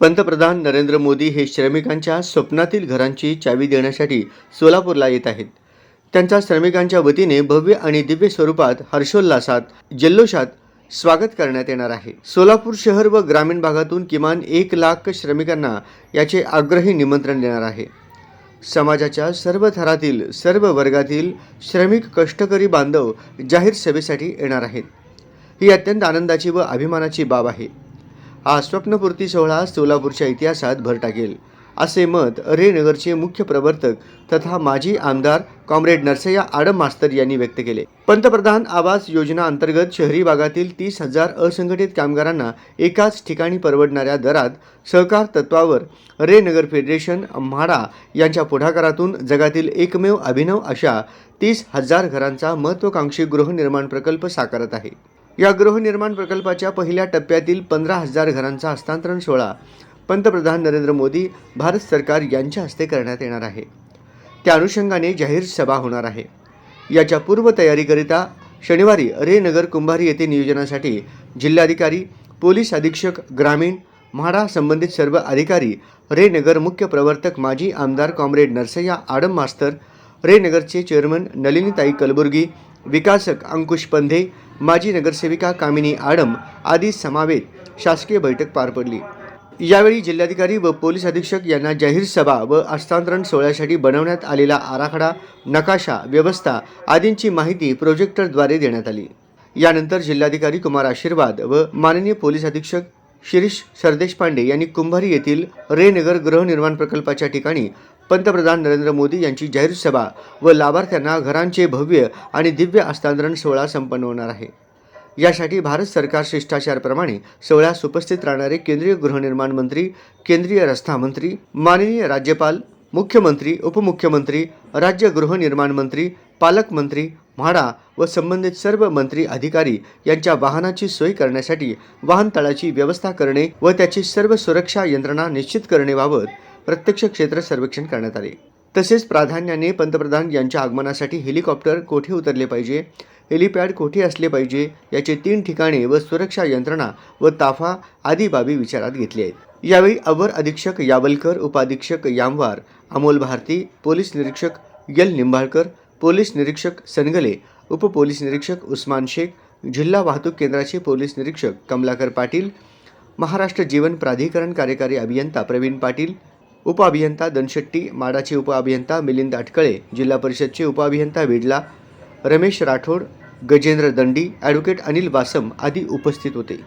पंतप्रधान नरेंद्र मोदी हे श्रमिकांच्या स्वप्नातील घरांची चावी देण्यासाठी सोलापूरला येत आहेत. त्यांचा श्रमिकांच्या वतीने भव्य आणि दिव्य स्वरूपात हर्षोल्लासात जल्लोषात स्वागत करण्यात येणार आहे. सोलापूर शहर व ग्रामीण भागातून किमान एक लाख श्रमिकांना याचे आग्रही निमंत्रण देणार आहे. समाजाच्या सर्व थरातील सर्व वर्गातील श्रमिक कष्टकरी बांधव जाहीर सभेसाठी येणार आहेत. ही अत्यंत आनंदाची व अभिमानाची बाब आहे. हा स्वप्नपूर्ती सोहळा सोलापूरच्या इतिहासात भर टाकेल असे मत रे नगरचे मुख्य प्रवर्तक तथा माजी आमदार कॉम्रेड नरसय्या आडम मास्तर यांनी व्यक्त केले. पंतप्रधान आवास योजना अंतर्गत शहरी भागातील तीस हजार असंघटित कामगारांना एकाच ठिकाणी परवडणाऱ्या दरात सहकार तत्वावर रे नगर फेडरेशन म्हाडा यांच्या पुढाकारातून जगातील एकमेव अभिनव अशा तीस हजार घरांचा महत्त्वाकांक्षी गृहनिर्माण प्रकल्प साकारत आहे. या गृहनिर्माण प्रकल्पाच्या पहिल्या टप्प्यातील पंधरा हजार घरांचा हस्तांतरण सोहळा पंतप्रधान नरेंद्र मोदी भारत सरकार यांच्या हस्ते करण्यात येणार आहे. त्या अनुषंगाने जाहीर सभा होणार आहे. याच्या पूर्वतयारीकरिता शनिवारी रे नगर कुंभारी येथे नियोजनासाठी जिल्हाधिकारी पोलीस अधीक्षक ग्रामीण म्हाडा संबंधित सर्व अधिकारी रे नगर मुख्य प्रवर्तक माजी आमदार कॉम्रेड नरसय्या आडम मास्तर रेनगरचे चेअरमन नलिनीताई कलबुर्गी विकासक अंकुश पंधे माजी नगरसेविका कामिनी आडम आदी समावेत शासकीय बैठक पार पडली. यावेळी जिल्हाधिकारी व पोलीस अधीक्षक यांना जाहीर सभा व हस्तांतरण सोहळ्यासाठी बनवण्यात आलेला आराखडा नकाशा व्यवस्था आदींची माहिती प्रोजेक्टरद्वारे देण्यात आली. यानंतर जिल्हाधिकारी कुमार आशीर्वाद व माननीय पोलीस अधीक्षक शिरीष सरदेश पांडे यांनी कुंभारी येथील रेनगर गृहनिर्माण प्रकल्पाच्या ठिकाणी पंतप्रधान नरेंद्र मोदी यांची जाहीर सभा व लाभार्थ्यांना घरांचे भव्य आणि दिव्य हस्तांतरण सोहळा संपन्न होणार आहे. यासाठी भारत सरकार शिष्टाचारप्रमाणे सोहळ्यास उपस्थित राहणारे केंद्रीय गृहनिर्माण मंत्री केंद्रीय रस्ता मंत्री माननीय राज्यपाल मुख्यमंत्री उपमुख्यमंत्री राज्य गृहनिर्माण मंत्री पालकमंत्री म्हाडा व संबंधित सर्व मंत्री अधिकारी यांच्या वाहनाची सोय करण्यासाठी वाहनतळाची व्यवस्था करणे व त्याची सर्व सुरक्षा यंत्रणा निश्चित करणेबाबत प्रत्यक्ष क्षेत्र सर्वेक्षण करण्यात आले. तसेच प्राधान्याने पंतप्रधान यांच्या आगमनासाठी हेलिकॉप्टर कोठे उतरले पाहिजे? हेलिपॅड कोठे असले पाहिजे याचे तीन ठिकाणे व सुरक्षा यंत्रणा व ताफा आदी बाबी विचारात घेतले आहेत. यावेळी अवर अधीक्षक यावलकर उपाधीक्षक यामवार अमोल भारती पोलीस निरीक्षक यल निंबाळकर पोलीस निरीक्षक सनगले उपपोलीस निरीक्षक उस्मान शेख जिल्हा वाहतूक केंद्राचे पोलीस निरीक्षक कमलाकर पाटील महाराष्ट्र जीवन प्राधिकरण कार्यकारी अभियंता प्रवीण पाटील उपअभियंता दनशेट्टी माडाचे उपअभियंता मिलिंद अटकळे जिल्हा परिषदचे उपअभियंता बिडला रमेश राठोड गजेंद्र दंडी ॲडव्होकेट अनिल वासम आदी उपस्थित होते